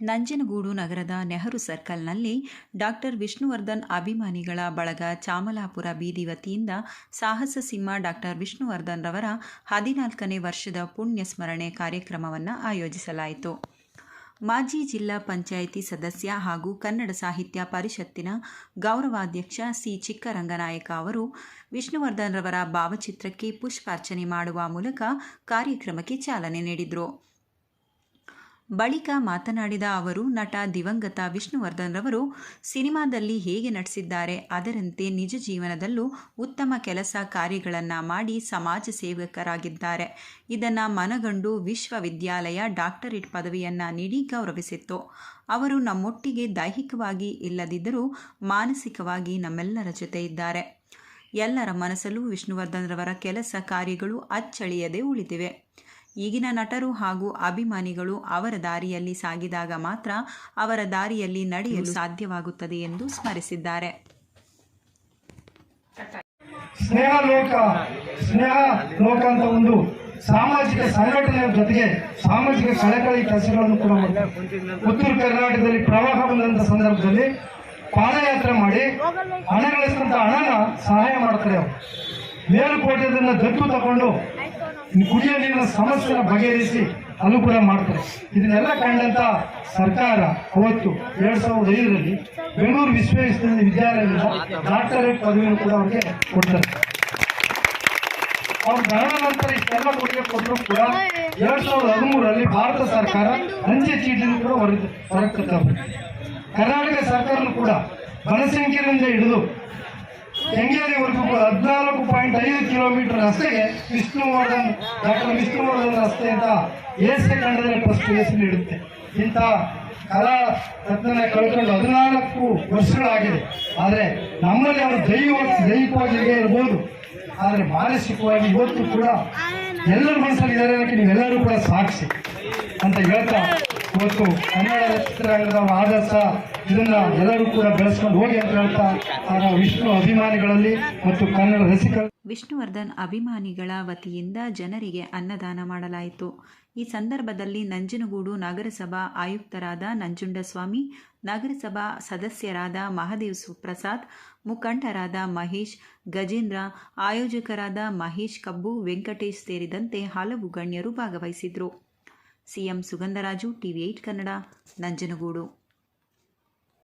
ನಂಜನಗೂಡು ನಗರದ ನೆಹರು ಸರ್ಕಲ್ನಲ್ಲಿ ಡಾಕ್ಟರ್ ವಿಷ್ಣುವರ್ಧನ್ ಅಭಿಮಾನಿಗಳ ಬಳಗ ಚಾಮಲಾಪುರ ಬೀದಿ ವತಿಯಿಂದ ಸಾಹಸ ಸಿಂಹ ಡಾಕ್ಟರ್ ವಿಷ್ಣುವರ್ಧನ್ ರವರ ಹದಿನಾಲ್ಕನೇ ವರ್ಷದ ಪುಣ್ಯ ಸ್ಮರಣೆ ಕಾರ್ಯಕ್ರಮವನ್ನು ಆಯೋಜಿಸಲಾಯಿತು. ಮಾಜಿ ಜಿಲ್ಲಾ ಪಂಚಾಯಿತಿ ಸದಸ್ಯ ಹಾಗೂ ಕನ್ನಡ ಸಾಹಿತ್ಯ ಪರಿಷತ್ತಿನ ಗೌರವಾಧ್ಯಕ್ಷ ಸಿ ಚಿಕ್ಕರಂಗನಾಯಕ ಅವರು ವಿಷ್ಣುವರ್ಧನ್ ರವರ ಭಾವಚಿತ್ರಕ್ಕೆ ಪುಷ್ಪಾರ್ಚನೆ ಮಾಡುವ ಮೂಲಕ ಕಾರ್ಯಕ್ರಮಕ್ಕೆ ಚಾಲನೆ ನೀಡಿದರು. ಬಳಿಕ ಮಾತನಾಡಿದ ಅವರು, ನಟ ದಿವಂಗತ ವಿಷ್ಣುವರ್ಧನ್ ರವರು ಸಿನಿಮಾದಲ್ಲಿ ಹೇಗೆ ನಟಿಸಿದ್ದಾರೆ, ಅದರಂತೆ ನಿಜ ಜೀವನದಲ್ಲೂ ಉತ್ತಮ ಕೆಲಸ ಕಾರ್ಯಗಳನ್ನು ಮಾಡಿ ಸಮಾಜ ಸೇವಕರಾಗಿದ್ದಾರೆ. ಇದನ್ನು ಮನಗಂಡು ವಿಶ್ವವಿದ್ಯಾಲಯ ಡಾಕ್ಟರೇಟ್ ಪದವಿಯನ್ನು ನೀಡಿ ಗೌರವಿಸಿತ್ತು. ಅವರು ನಮ್ಮೊಟ್ಟಿಗೆ ದೈಹಿಕವಾಗಿ ಇಲ್ಲದಿದ್ದರೂ ಮಾನಸಿಕವಾಗಿ ನಮ್ಮೆಲ್ಲರ ಜೊತೆ ಇದ್ದಾರೆ. ಎಲ್ಲರ ಮನಸ್ಸಲ್ಲೂ ವಿಷ್ಣುವರ್ಧನ್ ರವರ ಕೆಲಸ ಕಾರ್ಯಗಳು ಅಚ್ಚಳಿಯದೆ ಉಳಿದಿವೆ. ಈಗಿನ ನಟರು ಹಾಗೂ ಅಭಿಮಾನಿಗಳು ಅವರ ದಾರಿಯಲ್ಲಿ ಸಾಗಿದಾಗ ಮಾತ್ರ ಅವರ ದಾರಿಯಲ್ಲಿ ನಡೆಯಲು ಸಾಧ್ಯವಾಗುತ್ತದೆ ಎಂದು ಸ್ಮರಿಸಿದ್ದಾರೆ. ಸ್ನೇಹ ಲೋಕ ಸ್ನೇಹ ಲೋಕ ಅಂತ ಒಂದು ಸಾಮಾಜಿಕ ಸಂಘಟನೆಯ ಜೊತೆಗೆ ಸಾಮಾಜಿಕ ಕಳಕಳಿ ಕೆಲಸಗಳನ್ನು ಕೂಡ ಮಾಡ್ತಾರೆ. ಉತ್ತರ ಕರ್ನಾಟಕದಲ್ಲಿ ಪ್ರವಾಹ ಬಂದಂತ ಸಂದರ್ಭದಲ್ಲಿ ಪಾದಯಾತ್ರೆ ಮಾಡಿ ಹಣ ಗಳಿಸಿದಂತ ಹಣನ ಸಹಾಯ ಮಾಡ್ತಾರೆ ಅವರು. ಮೇಲುಕೋಟೆಯನ್ನ ದತ್ತು ತಗೊಂಡು ಕುಡಿಯೋ ನೀರಿನ ಸಮಸ್ಯೆನ ಬಗೆಹರಿಸಿ ಅನುಕೂಲ ಮಾಡ್ತಾರೆ. ಇದನ್ನೆಲ್ಲ ಕಂಡಂತ ಸರ್ಕಾರ ಅವತ್ತು ಎರಡ್ ಸಾವಿರದ ಐದರಲ್ಲಿ ಬೆಂಗಳೂರು ವಿಶ್ವವಿದ್ಯಾಲಯದಿಂದ ಡಾಕ್ಟರೇಟ್ ಪದವಿಯನ್ನು ಕೂಡ ಅವ್ರಿಗೆ ಕೊಡ್ತಾರೆ. ಅವ್ರ ಮರಣ ನಂತರ ಇಷ್ಟೆಲ್ಲ ಕೊಡುಗೆ ಕೊಟ್ಟರು ಕೂಡ ಎರಡ್ ಸಾವಿರದ ಹದಿಮೂರರಲ್ಲಿ ಭಾರತ ಸರ್ಕಾರ ಅಂಚೆ ಚೀಟಿಯನ್ನು ಕೂಡ ಹೊರಗೆ ಹೊರಗೆ ಕರ್ನಾಟಕ ಸರ್ಕಾರನೂ ಕೂಡ ಬನಸಂಖ್ಯೆಯಿಂದ ಹಿಡಿದು ಕೆಂಗೇರಿವರೆಗೂ ಕೂಡ ಐದು ಕಿಲೋಮೀಟರ್ ರಸ್ತೆಗೆ ವಿಷ್ಣುವರ್ಧನ್ ಡಾಕ್ಟರ್ ವಿಷ್ಣುವರ್ಧನ್ ರಸ್ತೆ ಅಂತ ಎಸ್ ಕಂಡದಲ್ಲಿ ಫಸ್ಟ್ ಹೆಸರು ನೀಡುತ್ತೆ. ಇಂಥ ಕಲಾ ರತ್ನ ಕಳ್ಕೊಂಡು ಹದಿನಾಲ್ಕು ವರ್ಷಗಳಾಗಿದೆ. ಆದರೆ ನಮ್ಮಲ್ಲಿ ಅವರು ದೈವ ದೈಹಿಕವಾಗಿ ಇರ್ಬೋದು. ಆದರೆ ಮಾನಸಿಕವಾಗಿ ಇವತ್ತು ಕೂಡ ಎಲ್ಲರ ಮನಸ್ಸಲ್ಲಿ ಇದ್ದಾರೆ ಅದಕ್ಕೆ ನೀವೆಲ್ಲರೂ ಕೂಡ ಸಾಕ್ಷಿ ಅಂತ ಹೇಳ್ತಾ ಇವತ್ತು ಕನ್ನಡ ಚಿತ್ರರಂಗದ ಆದರ್ಶ ಇದನ್ನ ಎಲ್ಲರೂ ಕೂಡ ಬೆಳೆಸ್ಕೊಂಡು ಹೋಗಿ ಅಂತ ಹೇಳ್ತಾ ಆಗ ವಿಷ್ಣು ಅಭಿಮಾನಿಗಳಲ್ಲಿ ಮತ್ತು ಕನ್ನಡ ರಸಿಕ ವಿಷ್ಣುವರ್ಧನ್ ಅಭಿಮಾನಿಗಳ ವತಿಯಿಂದ ಜನರಿಗೆ ಅನ್ನದಾನ ಮಾಡಲಾಯಿತು. ಈ ಸಂದರ್ಭದಲ್ಲಿ ನಂಜನಗೂಡು ನಗರಸಭಾ ಆಯುಕ್ತರಾದ ನಂಜುಂಡಸ್ವಾಮಿ, ನಗರಸಭಾ ಸದಸ್ಯರಾದ ಮಹದೇವ್ ಸುಪ್ರಸಾದ್, ಮುಖಂಡರಾದ ಮಹೇಶ್, ಗಜೇಂದ್ರ, ಆಯೋಜಕರಾದ ಮಹೇಶ್ ಕಬ್ಬು, ವೆಂಕಟೇಶ್ ಸೇರಿದಂತೆ ಹಲವು ಗಣ್ಯರು ಭಾಗವಹಿಸಿದ್ರು. CM Sugandharaju TV eight Kannada Nanjangud